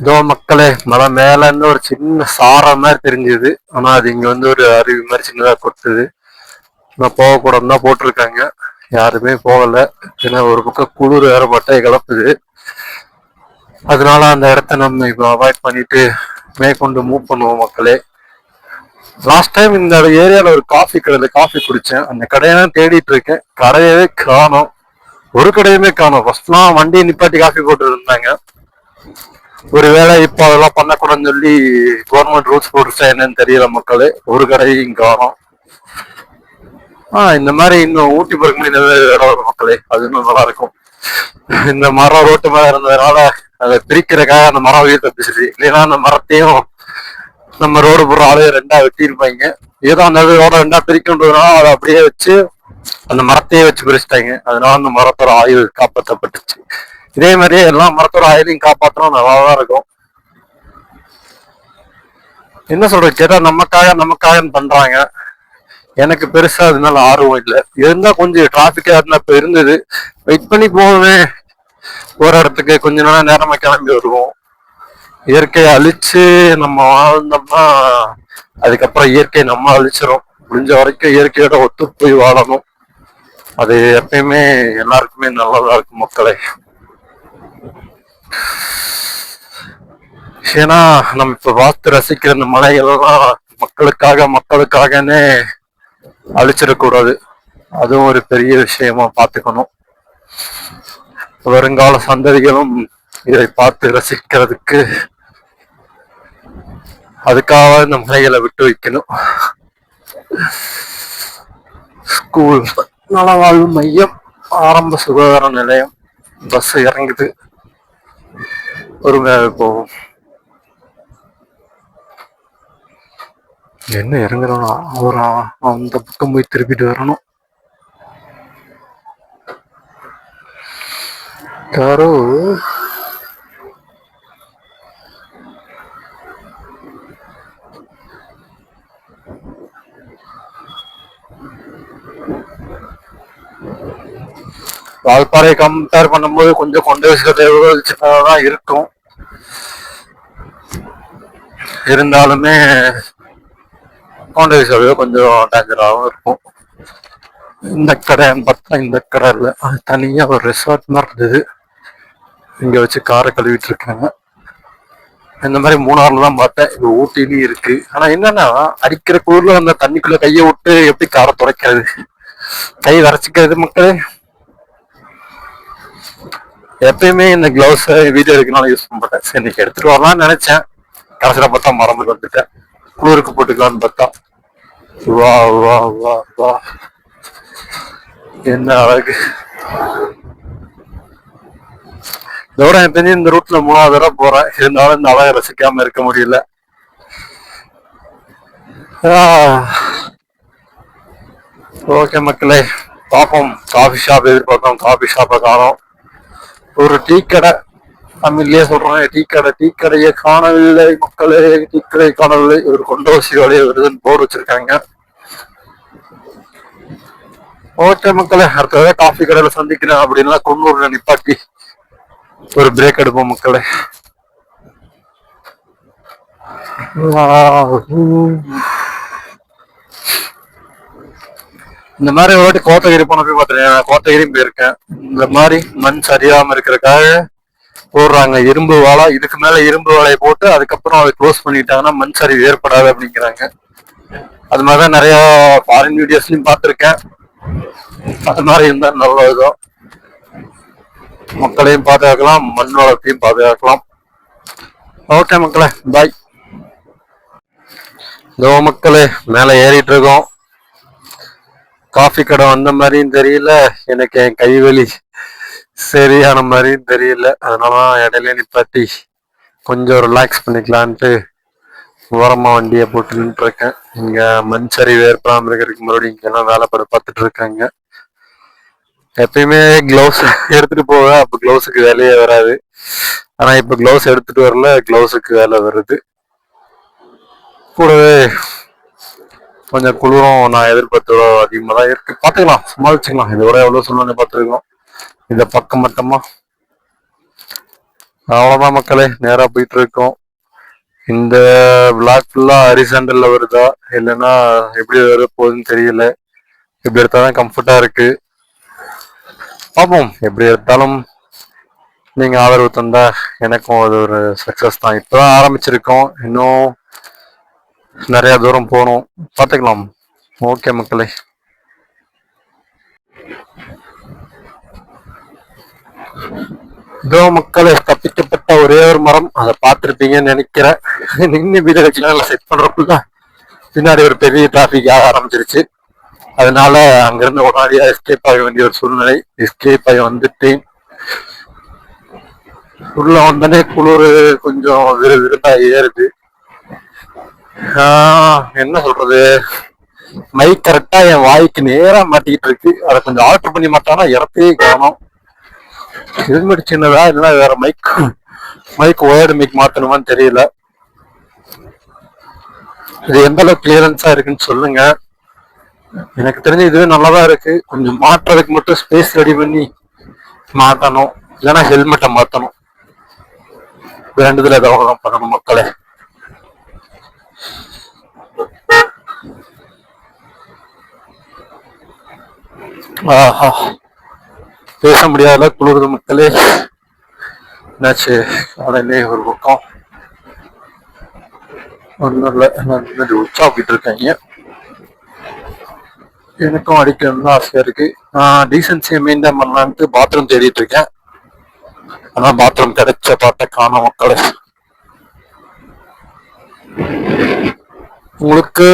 இதோ மக்களே மலை மேல இருந்து ஒரு சின்ன சார மாதிரி தெரிஞ்சது. ஆனா அது இங்க வந்து ஒரு அருவி மாதிரி சின்னதா கொட்டுது. நான் போகக்கூடாதுன்னு தான் போட்டிருக்காங்க. யாருமே போகல. ஏன்னா ஒரு பக்கம் குளிர் வேற பட்டை கிளப்புது. அதனால அந்த இடத்த நம்ம இப்போ அவாய்ட் பண்ணிட்டு மேற்கொண்டு மூவ் பண்ணுவோம் மக்களே. லாஸ்ட் டைம் இந்த ஏரியால ஒரு காஃபி கடையில காஃபி குடிச்சேன். அந்த கடையெல்லாம் தேடிட்டு இருக்கேன். கடையவே காணோம். ஒரு கடையுமே காணோம். ஃபர்ஸ்ட்லாம் வண்டியை நிப்பாட்டி காஃபி போட்டு இருந்தாங்க. ஒருவேளை இப்போ அதெல்லாம் பண்ணக்கூடாதுன்னு சொல்லி கவர்மெண்ட் ரூல்ஸ் போட்டுச்சா என்னன்னு தெரியல மக்களே. ஒரு கடையும் காரம் ஆஹ் இந்த மாதிரி இன்னும் ஊட்டி பிறகு இந்த இடம் வரும் மக்களே. அது இன்னும் நல்லா இருக்கும். இந்த மரம் ரோட்டு மேல இருந்ததுனால அதை பிரிக்கிறக்காக அந்த மரம் உயிர் தப்பிச்சிச்சு இல்லைன்னா அந்த மரத்தையும் நம்ம ரோடு போடுற ஆளு ரெண்டா வெட்டியிருப்பாங்க. ஏதோ அந்த ரோட ரெண்டா பிரிக்கின்றதுனால அதை அப்படியே வச்சு அந்த மரத்தையே வச்சு பிரிச்சிட்டாங்க. அதனால அந்த மரத்தோட ஆயுள் காப்பாற்றப்பட்டுச்சு. இதே மாதிரியே எல்லா மரத்தோட ஆயுளையும் காப்பாற்றணும் நல்லா தான் இருக்கும். என்ன சொல்றது? கேட்டா நமக்காக நமக்காக பண்றாங்க. எனக்கு பெருசா அதனால ஆர்வம் இல்லை. இருந்தா கொஞ்சம் டிராபிக்கா இருந்தா இப்ப இருந்தது. வெயிட் பண்ணி போவேன் ஒரு இடத்துக்கு கொஞ்ச நேரம் நேரமா கிளம்பி வருவோம். இயற்கையை அழிச்சு நம்ம வாழ்ந்தோம்னா அதுக்கப்புறம் இயற்கையை நம்ம அழிச்சிடும் முடிஞ்ச வரைக்கும் இயற்கையோட ஒத்து போய் வாழணும். அது எப்பயுமே எல்லாருக்குமே நல்லதா இருக்கும் மக்களே. ஏன்னா நம்ம இப்ப பார்த்து ரசிக்கிற இந்த மலைகளெல்லாம் மக்களுக்காக மக்களுக்காகனே அழிச்சிடக்கூடாது அதுவும் ஒரு பெரிய விஷயமா பார்த்துக்கணும். வருங்கால சந்ததிகளும் இதை பார்த்து ரசிக்கிறதுக்கு அதுக்காக இந்த மலைகளை விட்டு வைக்கணும். ஸ்கூல் நலவாழ்வு மையம் ஆரம்ப சுகாதார நிலையம் பஸ் இறங்குது. ஒருமையாக போவோம். என்ன இறங்குறோம் அவர் அந்த பக்கம் போய் திருப்பிட்டு வரணும். யாரோ வால்பாறை கம்பேர் பண்ணும்போது கொஞ்சம் கொண்டு தான் இருக்கும். இருந்தாலுமே கொண்டு விசாவே கொஞ்சம் டேஞ்சராகவும் இருக்கும். இந்த கடைன்னு பார்த்தா இந்த கடை இல்லை. அது தனியாக ஒரு ரெசார்ட் மாதிரி இருந்தது. இங்கே வச்சு காரை கழுவிட்டு இருக்காங்க இந்த மாதிரி மூணாறுல தான் பார்த்தேன். இப்போ ஊட்டிலையும் இருக்கு. ஆனால் என்னன்னா அடிக்கிற குளிர்ல அந்த தண்ணிக்குள்ள கையை விட்டு எப்படி காரை துடைக்கிறது? கை வரைச்சிக்கிறது மக்களே. எப்பயுமே இந்த கிளவுஸ் வீடியோ எடுக்கனால யூஸ் பண்ண மாட்டேன். சரி இன்னைக்கு எடுத்துட்டு வரலாம்னு நினைச்சேன். கடைசியில் பார்த்தா மறந்து வந்துட்டேன். குளிருக்கு போட்டுக்கலாம்னு பார்த்தா வா வா வா வா. என்ன அழகு. இதோட எனக்கு தெரிஞ்சு இந்த ரூட்ல மூணாவது தடவை போறேன். இருந்தாலும் இந்த அழகை ரசிக்காம இருக்க முடியல. ஓகே மக்களே பார்ப்போம். காஃபி ஷாப் எதிர்பார்த்தோம் காஃபி ஷாப்பை காணோம். ஒரு டீ கடை. தமிழ்லயே சொல்றேன் டீ கடை டீ கடையை காணவில்லை. மக்களே டீ கடை காணவில்லை. ஒரு கொண்டோசி வருதுன்னு போர்டு வச்சிருக்காங்க. ஓகே மக்களே அடுத்தது காஃபி கடையில சந்திக்கிறேன் அப்படின்னா குன்னூர்ல நிப்பாட்டி ஒரு பிரேக் எடுப்போம் மக்களே. இந்த மாதிரி ஒரு வாட்டி கோத்தகிரி போன போய் பார்த்துருக்கேன் கோத்தகிரியும் போயிருக்கேன். இந்த மாதிரி மண் சரியாம இருக்கிறக்காக போடுறாங்க. இரும்பு வாழை இதுக்கு மேல இரும்பு வாழையை போட்டு அதுக்கப்புறம் அதை க்ளோஸ் பண்ணிட்டாங்கன்னா மண் சரிவு ஏற்படாது அப்படிங்கிறாங்க. அது மாதிரிதான் நிறைய ஃபாரின் வீடியோஸ்லயும் பார்த்துருக்கேன். அது மாதிரி இருந்தா நல்லதுதான் மக்களையும் பாதுகாக்கலாம் மண் வளத்தையும் பாதுகாக்கலாம். ஓகே மக்களே பாய் இதோ மக்களே மேலே ஏறிட்டு இருக்கோம். காஃபி கடை வந்த மாதிரியும் தெரியல. எனக்கு என் கைவலி சரியான மாதிரியும் தெரியல. அதனால இடையில நிப்பாட்டி கொஞ்சம் ரிலாக்ஸ் பண்ணிக்கலான்ட்டு ஓரமாக வண்டியை போட்டு நின்று இருக்கேன் மண் சரி ஏற்படாம இருக்கிறதுக்கு மறுபடியும் இங்கெல்லாம் வேலைப்பாடு பார்த்துட்டு இருக்காங்க எப்பயுமே க்ளவுஸ் எடுத்துட்டு போவேன் அப்போ க்ளவுஸுக்கு வேலையே வராது. ஆனால் இப்போ க்ளவுஸ் எடுத்துட்டு வரல க்ளவுஸுக்கு வேலை வருது. கூடவே கொஞ்சம் குளிரும் நான் எதிர்பார்த்தோட அதிகமாக தான் இருக்கு. பார்த்துக்கலாம் சமாளிச்சுக்கலாம் இதோட எவ்வளோ சொல்லணும்னு பார்த்துருக்கோம் இந்த பக்கம் மட்டமா? அவ்வளோதான் மக்களே நேராக போயிட்டு இருக்கோம் இந்த பிளாக் ஃபுல்லாக ஹரிசண்டலில் வருதா? இல்லைன்னா எப்படி வர போகுதுன்னு தெரியல. எப்படி எடுத்தாலும் கம்ஃபர்ட்டா இருக்கு. பார்ப்போம் எப்படி எடுத்தாலும் நீங்கள் ஆதரவு தந்தா எனக்கும் அது ஒரு சக்ஸஸ் தான். இப்பதான் ஆரம்பிச்சிருக்கோம். இன்னும் நிறையா தூரம் போகணும். பார்த்துக்கலாம். ஓகே மக்களே. இதோ மக்கள் தப்பிக்கப்பட்ட ஒரே ஒரு மரம். அதை பார்த்துருப்பீங்கன்னு நினைக்கிறேன். நின்று வீடியோ வைக்கலாம் செட் பண்ணுறக்குள்ள பின்னாடி ஒரு பெரிய டிராஃபிக் ஆக ஆரம்பிச்சிருச்சு. அதனால அங்கிருந்து உடனடியாக எஸ்கேப் ஆக வேண்டிய ஒரு சூழ்நிலை. எஸ்கேப் ஆகி வந்துட்டேன். உள்ள வந்தனே குளிர் கொஞ்சம் விரு விருந்தா ஏறுது. ஆஹ் என்ன சொல்றது? மைக் கரெக்டா என் வாய்க்கு நேரா மாட்டிக்கிட்டு இருக்கு. அதை கொஞ்சம் ஆல்டர் பண்ணி மாட்டானா இறப்பே காணும். ஹெல்மெட் சின்னதா இல்லைன்னா வேற மைக் மைக் ஒயர்டு மைக் மாத்தணுமான்னு தெரியல. இது எந்த அளவுக்கு கிளியரன்ஸா இருக்குன்னு சொல்லுங்க. எனக்கு தெரிஞ்சு இதுவே நல்லாதான் இருக்கு. கொஞ்சம் மாட்டுறதுக்கு மட்டும் ஸ்பேஸ் ரெடி பண்ணி மாட்டணும் இல்லைன்னா ஹெல்மெட்டை மாத்தணும். வேண்டுதல் ஏதாவது பண்ணணும் மக்களே. ஆஹா. பேச முடியாத குளிர்ந்த மக்களே. என்னாச்சு? காலையிலே ஒரு பக்கம் ஒன்றும் இல்லை நான் முன்னாடி இருக்காங்க. எனக்கும் அடிக்கணும்னு ஆசையா இருக்கு. நான் டீசன்சியை மெயின்டைன் பண்ணலான்ட்டு பாத்ரூம் தேடிட்டு இருக்கேன். ஆனா பாத்ரூம் கிடைச்ச பாட்ட காண மக்களே. உங்களுக்கு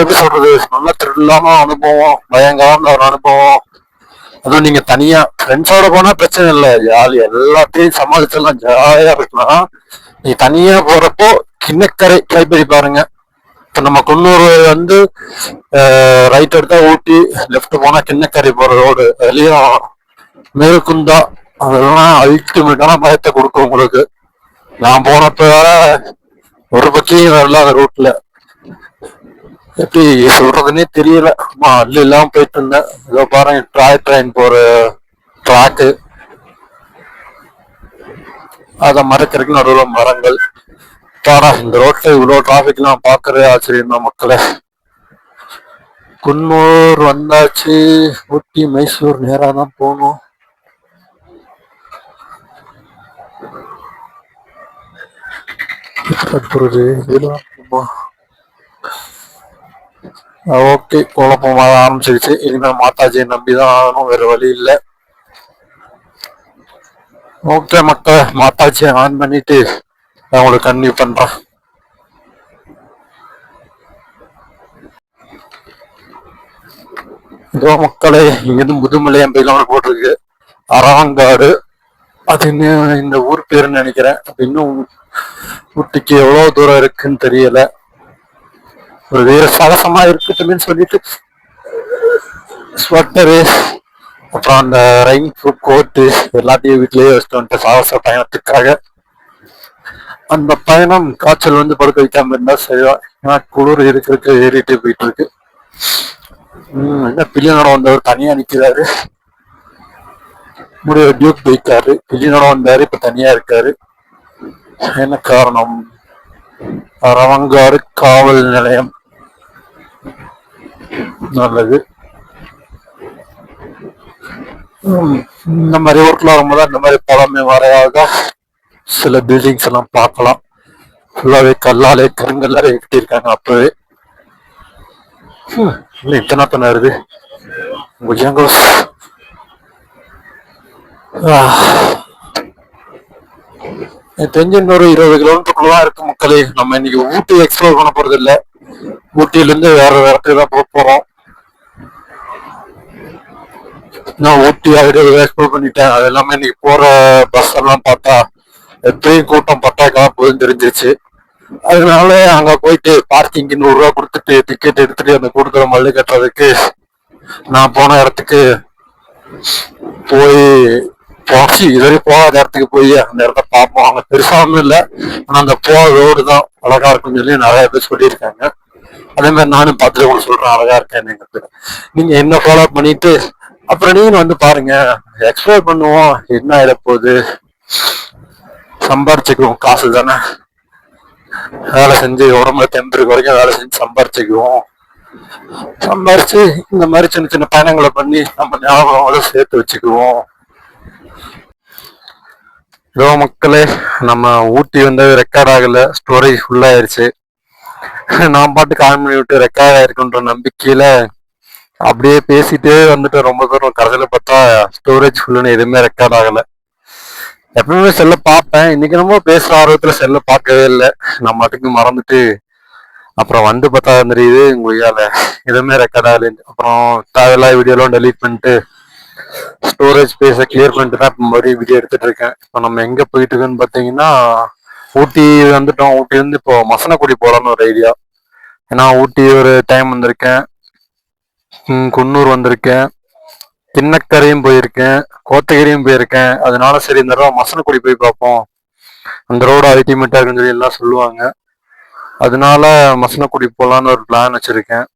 எப்படி சொல்றது? நல்ல த்ரில்லான அனுபவம் பயங்கரமான ஒரு அனுபவம். அதுவும் நீங்க தனியா ஃப்ரெண்ட்ஸோட போனா பிரச்சனை இல்லை. ஜாலி எல்லாத்தையும் சமாளிச்செல்லாம் ஜாலியா இருக்கலாம் நீ தனியா போறப்போ கிண்ணக்கரை ட்ரை பண்ணி பாருங்க. இப்ப நம்ம குன்னூர் வந்து ரைட் எடுத்தா ஊட்டி லெஃப்ட் போனா கிண்ணக்கரை போற ரோடு அதுலயும் மேற்குந்தா அதெல்லாம் அல்டிமேட்டான பயத்தை கொடுக்கும் உங்களுக்கு. நான் போனப்ப ஒரு பக்கம் வரல அந்த ரூட்ல எப்படி சொல்றதுன்னே தெரியல. அம்மா அல்ல இல்லாம போயிட்டு இருந்தேன். இதோ பாருங்க ட்ராய் ட்ரெயின் போற ட்ராக்கு அதை மறைக்கிறதுக்கு நடுவில் மரங்கள். பாடா இந்த ரோட்ல இவ்வளவு டிராபிக் எல்லாம் ஆச்சரியம் தான் மக்களை. குன்னூர் வந்தாச்சு. ஊட்டி மைசூர் நேரா தான் போகணும் போறது இதெல்லாம் ஓகே. குழப்பமாக ஆரம்பிச்சிருச்சு. இனிமேல் மாதாஜியை நம்பி தான் ஆகணும். வேற வழி இல்லை. ஓகே மக்கள். மாதாஜியை ஆன் பண்ணிட்டு நான் உங்களுக்கு கன்டினியூ பண்ணுறேன் இதோ மக்களே இங்கிருந்து முதுமலையம் போயிலாம் போட்டிருக்கு. அராங்காடு அது இன்னும் இந்த ஊர் பேருன்னு நினைக்கிறேன். அது இன்னும் ஊட்டிக்கு எவ்வளோ தூரம் இருக்குன்னு தெரியலை. ஒரு வீர சாகசமா இருக்கட்டும்னு சொல்லிட்டு ஸ்வெட்டரு அப்புறம் அந்த ரெயின் ப்ரூஃப் கோட்டு எல்லாத்தையும் வீட்லயே வச்சுட்டு வந்துட்டு சாகச பயணத்துக்காக அந்த பயணம் காய்ச்சல் வந்து படுக்க வைக்காம இருந்தா சரியா? ஏன்னா குளிர் இருக்கிறதுக்கு ஏறிட்டு போயிட்டு இருக்கு. உம் என்ன பில்லியனோட வந்தவர் தனியா நிக்கிறாரு. முடிய டியூக் போயிட்டாரு. பில்லியனோட வந்தாரு இப்ப தனியா இருக்காரு. என்ன காரணம்? ரவங்காடு காவல் நிலையம். நல்லது. உம், இந்த மாதிரி ஊருக்குள்ள வரும்போது இந்த மாதிரி பழமை வரையாக சில பில்டிங்ஸ் எல்லாம் பார்க்கலாம். ஃபுல்லாவே கல்லாலே கருங்கல்லாலே கட்டியிருக்காங்க அப்பவே. ஹம், இத்தனை தானே வருது? புஜங்கோஸ் தெரிஞ்ச இன்னொரு இருபது கிலோமீட்டருக்குள்ளதான் இருக்கு மக்களே. நம்ம இன்னைக்கு ஊட்டி எக்ஸ்ப்ளோர் பண்ண போறது இல்ல ஊட்டியில இருந்து வேற வேற இடத்துக்கு தான் போக போறோம். நான் ஊட்டி ஆல்ரெடி எக்ஸ்ப்ளோர் பண்ணிட்டேன். அது எல்லாமே இன்னைக்கு போற பஸ் எல்லாம் பார்த்தா எப்பயும் கூட்டம் பட்டாக்கெல்லாம் போதும் தெரிஞ்சிருச்சு. அதனால அங்க போயிட்டு பார்க்கிங்க்கு நூறு ரூபா கொடுத்துட்டு டிக்கெட் எடுத்துட்டு அந்த கொடுக்குற மல்லு கட்டுறதுக்கு நான் போன இடத்துக்கு போய் போச்சு. இதுவரை போகாத இடத்துக்கு போய் அந்த இடத்த பார்ப்போம். அங்க பெருசாகவும் இல்லை. இல்ல அந்த போக ரோடு தான் அழகா இருக்கும்னு சொல்லி நிறைய பேர் சொல்லியிருக்காங்க. அதே மாதிரி நானும் பார்த்துட்டு உங்களுக்கு சொல்றேன் அழகா இருக்கேன் நீங்க என்ன ஃபாலோ பண்ணிட்டு அப்புறம் நீங்க வந்து பாருங்க எக்ஸ்ப்ளோர் பண்ணுவோம் என்ன ஆயிட போகுது. சம்பாரிச்சுக்குவோம் காசு தானே. வேலை செஞ்சு உடம்புல டெம்பருக்கு வரைக்கும் வேலை செஞ்சு சம்பாரிச்சுக்குவோம். சம்பாரிச்சு இந்த மாதிரி சின்ன சின்ன பயணங்களை பண்ணி நம்ம ஞாபகங்களை சேர்த்து வச்சுக்குவோம். இதோ மக்களே நம்ம ஊட்டி வந்து ரெக்கார்ட் ஆகல ஸ்டோரேஜ் ஃபுல்லாயிருச்சு நான் பாட்டுக்கு ஆன் பண்ணி விட்டு ரெக்கார்ட் ஆயிருக்குன்ற நம்பிக்கையில அப்படியே பேசிட்டே வந்துட்டு ரொம்ப தூரம் கடைசியில பார்த்தா ஸ்டோரேஜ் ஃபுல்லுன்னு எதுவுமே ரெக்கார்ட் ஆகல. எப்பவுமே செல்ல பார்ப்பேன். இன்னைக்கு நம்ம பேசுற ஆர்வத்துல செல்ல பார்க்கவே இல்லை. நான் மட்டுக்கு மறந்துட்டு அப்புறம் வந்து பார்த்தா தெரியுது உங்க எதுவுமே ரெக்கார்ட் ஆகல. அப்புறம் தேவையில்லாத வீடியோலாம் டெலீட் பண்ணிட்டு ஸ்டோரேஜ் ஸ்பேஸை கிளியர் பண்ணிட்டு தான் இப்போ மறுபடியும் வீடியோ எடுத்துட்டு இருக்கேன். இப்போ நம்ம எங்க போயிட்டு இருக்கோன்னு பார்த்தீங்கன்னா ஊட்டி வந்துட்டோம். ஊட்டி வந்து இப்போ மசனக்குடி போகலான்னு ஒரு ஐடியா ஏன்னா ஊட்டி ஒரு டைம் வந்திருக்கேன். குன்னூர் வந்திருக்கேன். திண்ணக்கரையும் போயிருக்கேன். கோத்தகிரியும் போயிருக்கேன். அதனால சரி இந்த தடவை மசனக்குடி போய் பார்ப்போம். அந்த ரோடு அல்டிமேட்டாக இருக்குன்னு சொல்லி எல்லாம் சொல்லுவாங்க. அதனால மசனக்குடி போகலான்னு ஒரு பிளான் வச்சுருக்கேன்.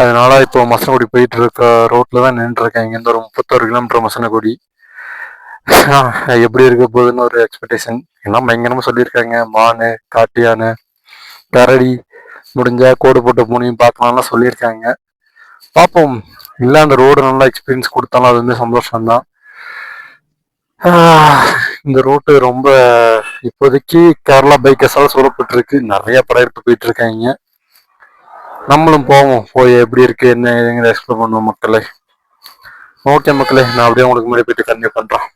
அதனால இப்போ மசனக்குடி போயிட்டு இருக்க ரோட்டில் தான் நின்றுருக்கேன். இங்கேருந்து ஒரு முப்பத்தோரு கிலோமீட்டர் மசனக்குடி. எப்படி இருக்க போகுதுன்னு ஒரு எக்ஸ்பெக்டேஷன் எல்லாம் பயங்கரமா சொல்லியிருக்காங்க. மானு காட்டு யானை கரடி முடிஞ்சா கோடு போட்ட பூனையும் பார்க்கலாம்லாம் சொல்லியிருக்காங்க. பார்ப்போம். இல்லை அந்த ரோடு நல்லா எக்ஸ்பீரியன்ஸ் கொடுத்தாலும் அது வந்து சந்தோஷம்தான். இந்த ரூட்டு ரொம்ப இப்போதைக்கு கேரளா பைக்கர்ஸால் சொல்லப்பட்டிருக்கு நிறைய படையெடுத்து போயிட்டு இருக்காங்க நம்மளும் போவோம். போய் எப்படி இருக்கு என்ன ஏதுங்கிற எக்ஸ்ப்ளோர் பண்ணுவோம் மக்களே. ஓகே மக்களே நான் அப்படியே உங்களுக்கு முன்னாடி போயிட்டு கன்வியூ பண்றேன்.